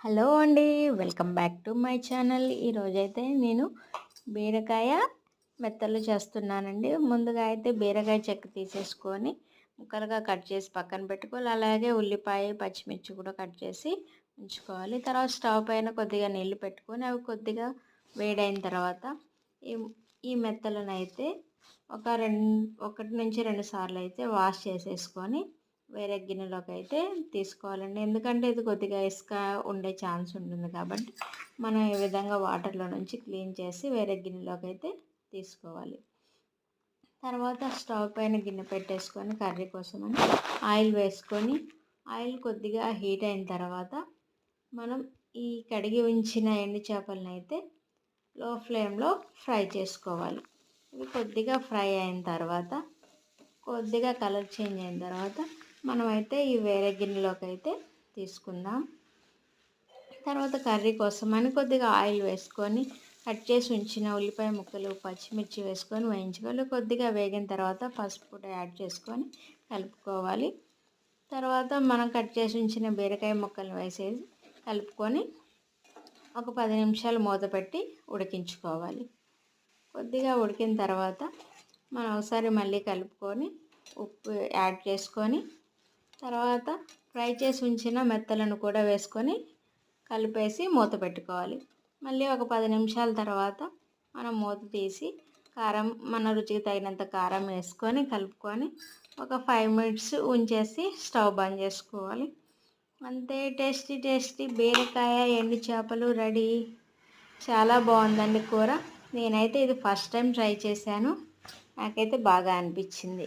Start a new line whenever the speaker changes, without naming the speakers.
Hello అండి welcome back to my channel. ఈరోజైతే నేను బీరకాయ మెత్తలు చేస్తున్నానండి. ముందుగా అయితే బీరకాయ చెక్క తీసేసుకొని ముక్కలుగా కట్ చేసి పక్కన పెట్టుకోవాలి. అలాగే ఉల్లిపాయ పచ్చిమిర్చి కూడా కట్ చేసి ఉంచుకోవాలి. తర్వాత స్టవ్ పైన కొద్దిగా నీళ్ళు పెట్టుకొని అవి కొద్దిగా వేడైన తర్వాత ఈ ఈ మెత్తలను అయితే ఒక రెండు ఒకటి నుంచి రెండు సార్లు అయితే వాష్ చేసేసుకొని వేరే గిన్నెలోకి అయితే తీసుకోవాలండి. ఎందుకంటే ఇది కొద్దిగా ఇసుక ఉండే ఛాన్స్ ఉంటుంది కాబట్టి మనం ఈ విధంగా వాటర్లో నుంచి క్లీన్ చేసి వేరే గిన్నెలోకి అయితే తీసుకోవాలి. తర్వాత స్టవ్ పైన గిన్నె పెట్టేసుకొని కర్రీ కోసమని ఆయిల్ వేసుకొని ఆయిల్ కొద్దిగా హీట్ అయిన తర్వాత మనం ఈ కడిగి ఉంచిన ఎండు చేపలను అయితే లో ఫ్లేమ్లో ఫ్రై చేసుకోవాలి. ఇవి కొద్దిగా ఫ్రై అయిన తర్వాత కొద్దిగా కలర్ చేంజ్ అయిన తర్వాత మనమైతే ఈ వేరే గిన్నెలోకి అయితే తీసుకుందాం. తర్వాత కర్రీ కోసం అని కొద్దిగా ఆయిల్ వేసుకొని కట్ చేసి ఉంచిన ఉల్లిపాయ ముక్కలు పచ్చిమిర్చి వేసుకొని వేయించుకోవాలి. కొద్దిగా వేగిన తర్వాత పసుపు యాడ్ చేసుకొని కలుపుకోవాలి. తర్వాత మనం కట్ చేసి ఉంచిన బీరకాయ ముక్కలు వేసేసి కలుపుకొని ఒక పది నిమిషాలు మూత పెట్టి ఉడికించుకోవాలి. కొద్దిగా ఉడికిన తర్వాత మనం ఒకసారి మళ్ళీ కలుపుకొని ఉప్పు యాడ్ చేసుకొని తర్వాత ఫ్రై చేసి ఉంచిన మెత్తలను కూడా వేసుకొని కలిపేసి మూత పెట్టుకోవాలి. మళ్ళీ ఒక పది నిమిషాల తర్వాత మనం మూత తీసి కారం మన రుచికి తగినంత కారం వేసుకొని కలుపుకొని ఒక ఫైవ్ మినిట్స్ ఉంచేసి స్టవ్ బంద్ చేసుకోవాలి. అంతే టేస్టీ టేస్టీ బీరకాయ ఎండు చేపలు రెడీ. చాలా బాగుందండి కూర. నేనైతే ఇది ఫస్ట్ టైం ట్రై చేశాను. నాకైతే బాగా అనిపించింది.